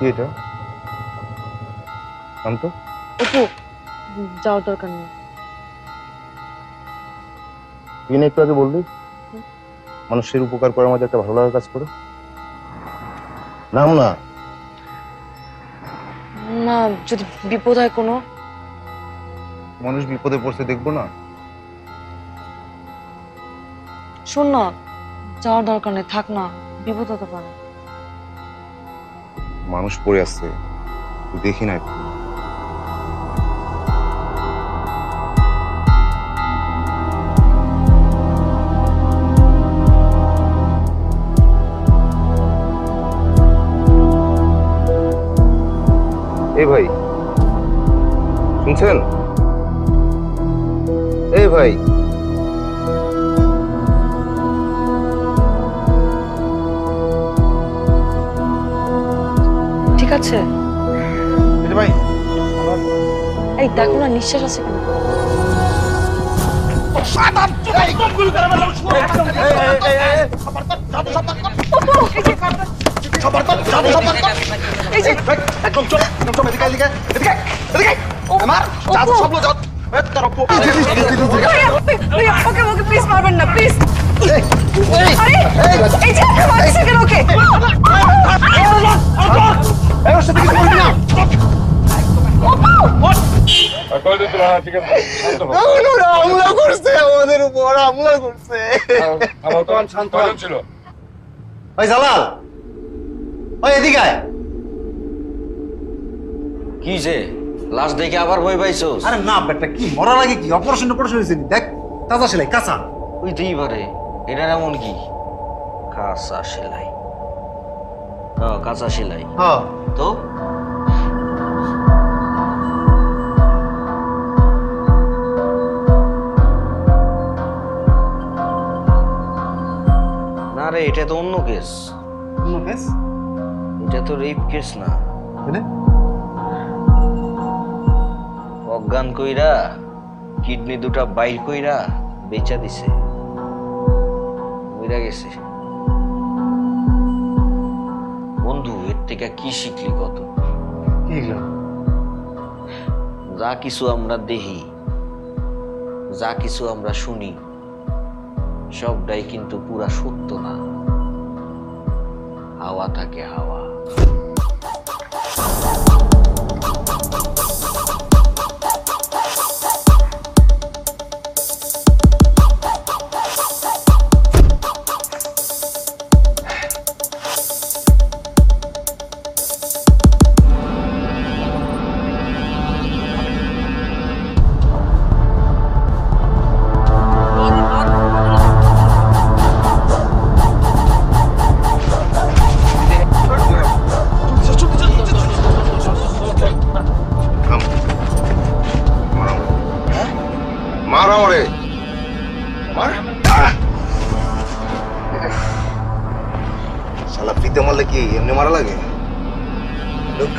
কি এটা? নাম তো অপু যাওয়ার দরকার নেই। তুই না একটু আগে বললি মানুষের উপকার করার মধ্যে একটা ভালো লাগার কাজ করো। নাম না। না যদি বিপদ হয় কোনো? মানুষ বিপদে পড়ছে দেখব না। শোন না যাওয়ার দরকার নেই থাক না বিপদ হতে পারে। মানুষ পড়ে তুই দেখি না এই ভাই শুনছেন? এই ভাই। আছে? ভাই। এই দেখো না নিঃশ্বাস আছে কেন? এই যে। একদম চল ওরা হামলা করছে আমাদের উপর হামলা করছে। ওই জালাল ওই এদিকে কি যে লাশ দেখে আবার ভয় পাইছোস? আরে না বেটা কি মরা লাগে কি? অপারেশন অপারেশন হয়েছে দেখ তাজা সেলাই কাঁচা। হইতেই পারে এটা এমন কি? কাঁচা সেলাই। হ্যাঁ কাঁচা সেলাই। হ্যাঁ তো? এটা তো অন্য কেস। অন্য কেস? এটা তো রেপ কেস না। মানে অজ্ঞান কইরা কিডনি দুটা বাইর কইরা বেচা দিছে। মইরা গেছে। বন্ধু এর থেকে কি শিখলি কত? যা কিছু আমরা দেখি যা কিছু আমরা শুনি সবটাই কিন্তু পুরা সত্য। হাওয়া থাকে হাওয়া। শালা ফ্রিতে মারলে কি এমনি মারা লাগে? লোক